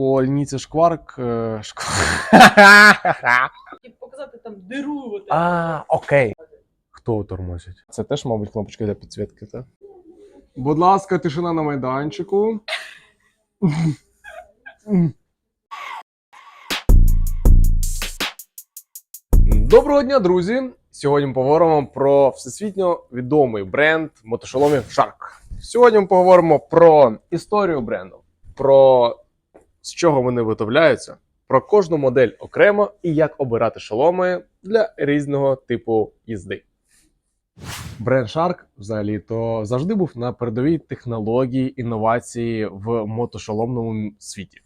по лінійці шкварк. е, показати там диру. от. А, окей. Хто тормозить? Це теж, мабуть, кнопочка для підсвітки, так? Будь ласка, тишина на майданчику. Доброго дня, друзі! Сьогодні ми поговоримо про всесвітньо відомий бренд мотошоломів Shark. Сьогодні ми поговоримо про історію бренду, про з чого вони виготовляються, про кожну модель окремо і як обирати шоломи для різного типу їзди. Бренд Shark взагалі то завжди був на передовій технології інновації в мотошоломному світі.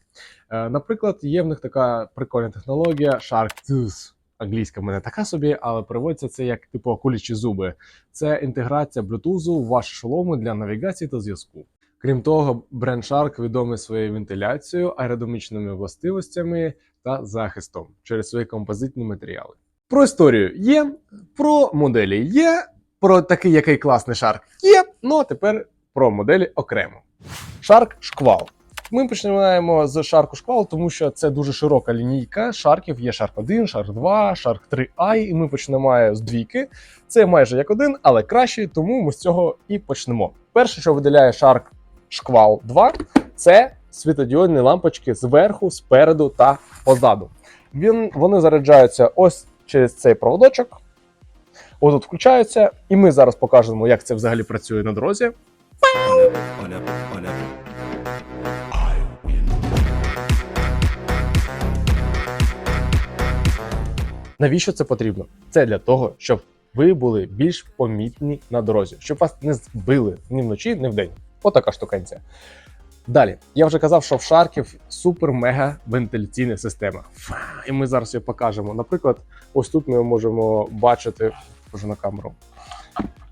Е, наприклад, є в них така прикольна технологія Shark Tooth. Англійська в мене така собі, але переводиться це як типу акулячі зуби. Це інтеграція Bluetooth в ваші шоломи для навігації та зв'язку. Крім того, бренд Shark відомий своєю вентиляцією, аеродинамічними властивостями та захистом через свої композитні матеріали. Про історію є, про моделі є, про такий, який класний Shark є. Ну а тепер про моделі окремо. Shark шквал. Ми починаємо з Shark шквал, тому що це дуже широка лінійка шарків. Є Shark 1, Shark 2, Shark 3i, і ми починаємо з двійки. Це майже як один, але краще, тому ми з цього і почнемо. Перше, що виділяє Shark шквал 2, це світодіодні лампочки зверху, спереду та позаду. Він, вони заряджаються ось через цей проводочок. Отут включаються, і ми зараз покажемо, як це взагалі працює на дорозі. Навіщо це потрібно? Це для того, щоб ви були більш помітні на дорозі, щоб вас не збили ні вночі, ні вдень. Отака штукенція. Далі, я вже казав, що в шарків супер-мега вентиляційна система. І ми зараз її покажемо. Наприклад, ось тут ми можемо бачити вже на камеру.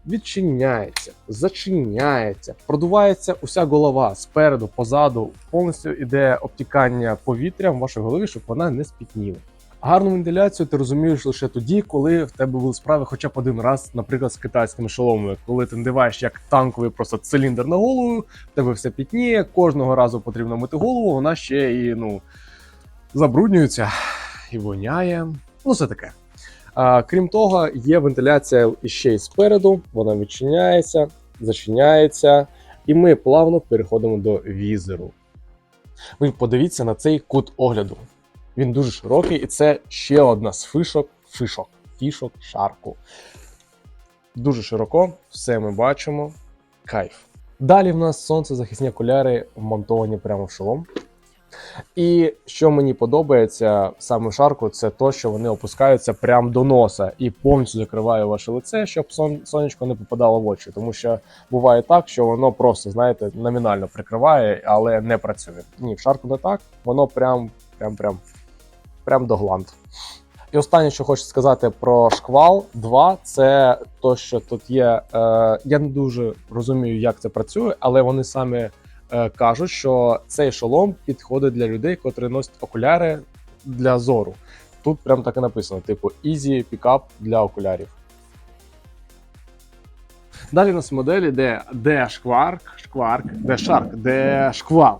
Відчиняється, зачиняється, продувається уся голова спереду, позаду. Повністю іде обтікання повітря в вашій голові, щоб вона не спітніла. Гарну вентиляцію ти розумієш лише тоді, коли в тебе були справи хоча б один раз, наприклад, з китайськими шоломами, коли ти надіваєш як танковий просто циліндр на голову, в тебе все пітніє, кожного разу потрібно мити голову, вона ще і ну забруднюється і воняє. Ну, все таке. А, крім того, є вентиляція іще й спереду, вона відчиняється, зачиняється, і ми плавно переходимо до візеру. Ви подивіться на цей кут огляду. Він дуже широкий, і це ще одна з фишок, фишок, фішок шарку. Дуже широко, все ми бачимо. Кайф. Далі в нас сонцезахисні окуляри вмонтовані прямо в шолом. І що мені подобається саме в шарку, це то, що вони опускаються прямо до носа і повністю закриває ваше лице, щоб сон- сонечко не попадало в очі. Тому що буває так, що воно просто, знаєте, номінально прикриває, але не працює. Ні, в шарку не так, воно прям, прям, прям, прям до гланд. І останнє, що хочу сказати про шквал 2, це то, що тут є. Е, я не дуже розумію, як це працює, але вони самі е, кажуть, що цей шолом підходить для людей, котрі носять окуляри для зору. Тут прям так і написано: типу Easy Pickup для окулярів. Далі у нас моделі, де, де шкварк, шкварк, де шарк, де шквал.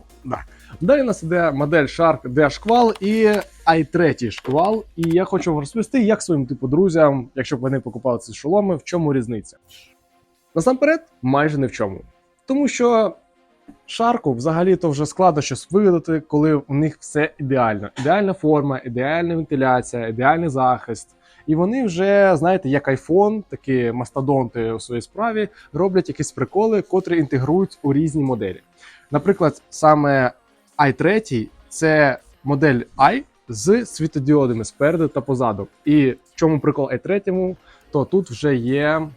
Да. Далі у нас іде модель Shark де шквал і i3 шквал. І я хочу вам розповісти, як своїм типу друзям, якщо б вони покупали ці шоломи, в чому різниця. Насамперед, майже не в чому. Тому що шарку взагалі то вже складно щось видати, коли у них все ідеально. Ідеальна форма, ідеальна вентиляція, ідеальний захист. І вони вже, знаєте, як iPhone, такі мастодонти у своїй справі, роблять якісь приколи, котрі інтегрують у різні моделі. Наприклад, саме i3 це модель і з світодіодами спереду та позаду. І в чому прикол i3, то тут вже є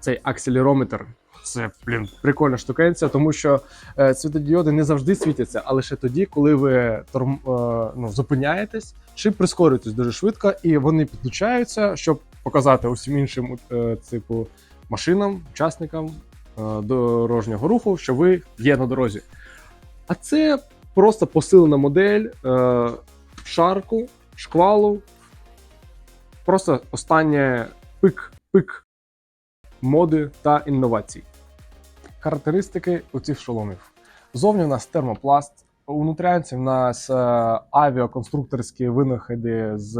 цей акселерометр. Це, блін, прикольна штукенція, тому що е, світодіоди не завжди світяться, а лише тоді, коли ви торм, е, ну, зупиняєтесь чи прискорюєтесь дуже швидко, і вони підключаються, щоб показати усім іншим е, типу машинам, учасникам е, дорожнього руху, що ви є на дорозі. А це просто посилена модель е, шарку, шквалу. Просто останнє пик-пик моди та інновацій. Характеристики у цих шоломів. Зовні у нас термопласт, У нутріанців в нас е, авіаконструкторські винаходи з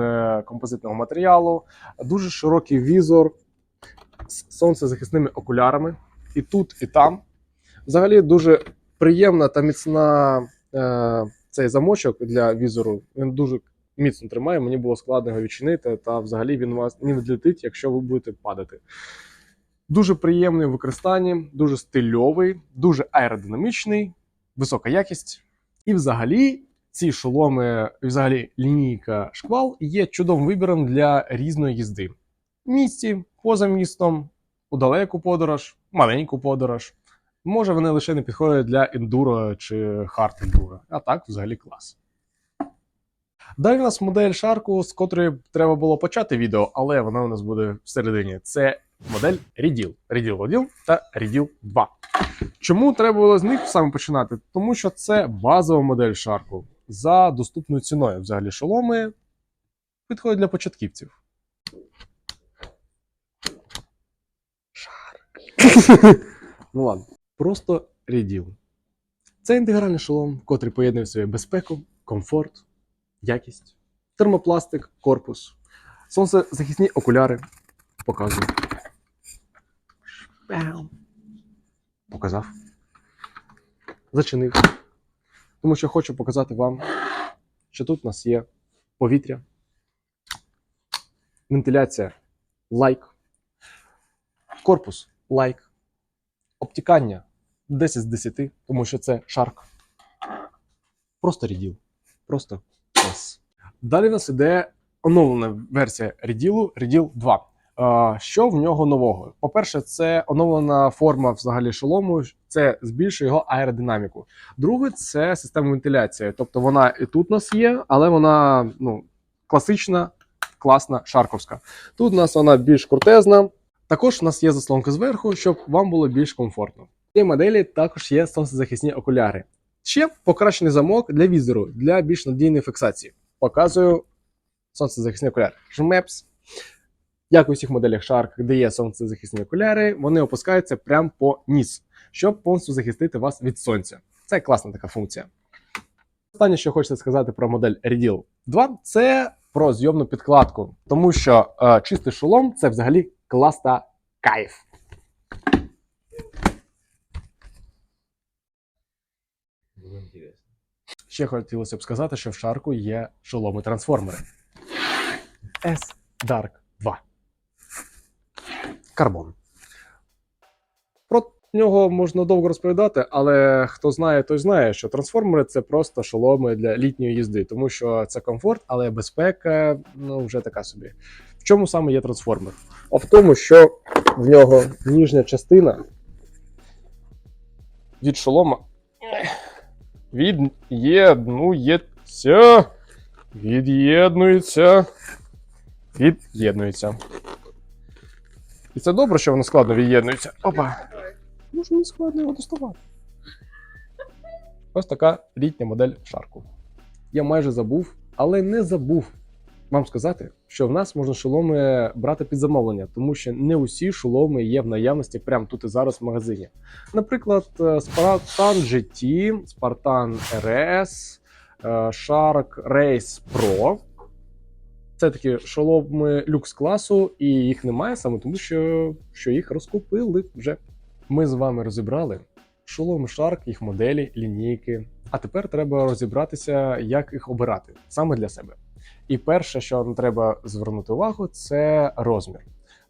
композитного матеріалу, дуже широкий візор з сонцезахисними окулярами, і тут, і там. Взагалі дуже приємна та міцна цей замочок для візору. Він дуже міцно тримає. Мені було складно його відчинити, та взагалі він вас не відлетить, якщо ви будете падати. Дуже приємний в використанні, дуже стильовий, дуже аеродинамічний, висока якість. І взагалі ці шоломи, взагалі лінійка шквал є чудовим вибіром для різної їзди. В місті, поза містом, у далеку подорож, маленьку подорож. Може, вони лише не підходять для ендуро чи хард ендуро, а так взагалі клас. Далі у нас модель шарку, з котрої треба було почати відео, але вона у нас буде всередині. Це модель Ріділ. Ріділ 1 та Ріділ 2. Чому треба було з них саме починати? Тому що це базова модель шарку за доступною ціною. Взагалі шоломи підходять для початківців. Шарк. ну ладно, просто Ріділ. Це інтегральний шолом, котрий поєднує в собі безпеку, комфорт, якість, термопластик, корпус, сонцезахисні окуляри. Показую. Показав. Зачинив. Тому що хочу показати вам, що тут у нас є повітря, вентиляція лайк, корпус лайк, обтікання 10 з 10, тому що це шарк. Просто ріділ. Просто клас. Далі в нас іде оновлена версія ріділу Ріділ 2. Е, Що в нього нового? По-перше, це оновлена форма взагалі шолому, це збільшує його аеродинаміку. Друге, це система вентиляції. Тобто вона і тут у нас є, але вона ну, класична, класна, шарковська. Тут у нас вона більш крутезна. Також у нас є заслонка зверху, щоб вам було більш комфортно. Цій моделі також є сонцезахисні окуляри. Ще покращений замок для візору, для більш надійної фіксації. Показую сонцезахисні окуляри. Жмепс. Як у всіх моделях Shark, де є сонцезахисні окуляри, вони опускаються прямо по ніс, щоб повністю захистити вас від сонця. Це класна така функція. Останнє, що хочеться сказати про модель Redil 2, це про зйомну підкладку, тому що е, чистий шолом це взагалі класта кайф. Ще хотілося б сказати, що в шарку є шоломи трансформери. S Dark 2. Карбон. Про нього можна довго розповідати, але хто знає, той знає, що трансформери це просто шоломи для літньої їзди, тому що це комфорт, але безпека ну вже така собі. В чому саме є трансформер? А в тому, що в нього ніжня частина від шолома від'єднується. Від'єднується. Від'єднується. І це добре, що воно складно від'єднується. Опа. Може не складно його доставати. Ось така літня модель шарку. Я майже забув, але не забув вам сказати, що в нас можна шоломи брати під замовлення, тому що не усі шоломи є в наявності прямо тут і зараз в магазині. Наприклад, Spartan GT, Spartan RS, Shark Race Pro. Це такі шоломи люкс класу, і їх немає саме тому, що, що їх розкупили вже. Ми з вами розібрали шоломи Shark, їх моделі, лінійки. А тепер треба розібратися, як їх обирати саме для себе. І перше, що нам треба звернути увагу, це розмір.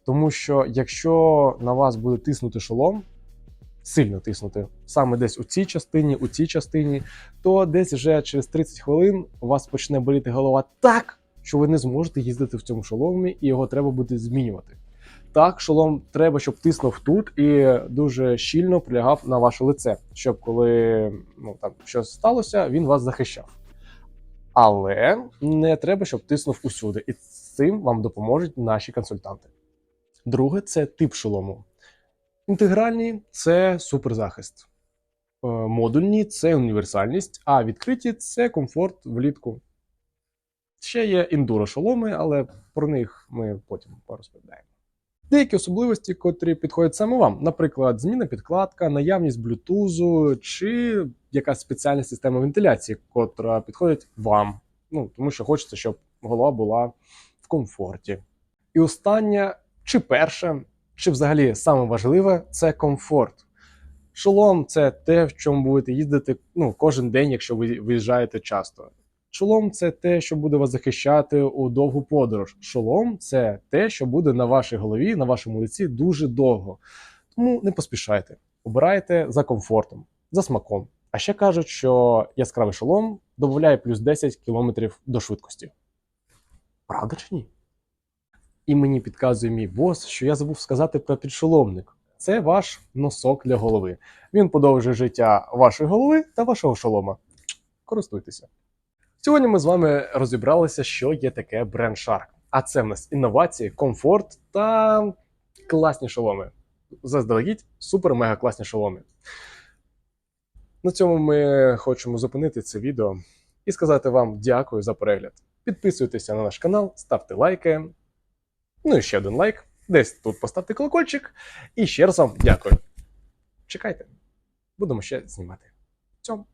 Тому що якщо на вас буде тиснути шолом, сильно тиснути, саме десь у цій частині, у цій частині, то десь вже через 30 хвилин у вас почне боліти голова так, що ви не зможете їздити в цьому шоломі, і його треба буде змінювати. Так, шолом треба, щоб тиснув тут і дуже щільно прилягав на ваше лице, щоб коли ну там щось сталося, він вас захищав. Але не треба, щоб тиснув усюди, і цим вам допоможуть наші консультанти. Друге це тип шолому. Інтегральні це суперзахист. Е, Модульні це універсальність, а відкриті це комфорт влітку. Ще є індуро шоломи, але про них ми потім порозповідаємо. Деякі особливості, котрі підходять саме вам, наприклад, зміна підкладка, наявність блютузу чи якась спеціальна система вентиляції, котра підходить вам. Ну тому що хочеться, щоб голова була в комфорті. І останнє, чи перше, чи взагалі саме важливе це комфорт. Шолом це те, в чому будете їздити ну, кожен день, якщо ви виїжджаєте часто. Шолом це те, що буде вас захищати у довгу подорож. Шолом це те, що буде на вашій голові, на вашому лиці дуже довго. Тому не поспішайте. Обирайте за комфортом, за смаком. А ще кажуть, що яскравий шолом додає плюс 10 км до швидкості. Правда чи ні? І мені підказує мій бос, що я забув сказати про підшоломник. Це ваш носок для голови. Він подовжує життя вашої голови та вашого шолома. Користуйтеся. Сьогодні ми з вами розібралися, що є таке бренд Shark. А це в нас інновації, комфорт та класні шоломи. Заздалегідь супер-мега класні шоломи. На цьому ми хочемо зупинити це відео і сказати вам дякую за перегляд. Підписуйтеся на наш канал, ставте лайки. Ну і ще один лайк. Десь тут поставте колокольчик. І ще раз вам дякую. Чекайте, будемо ще знімати. Цьому.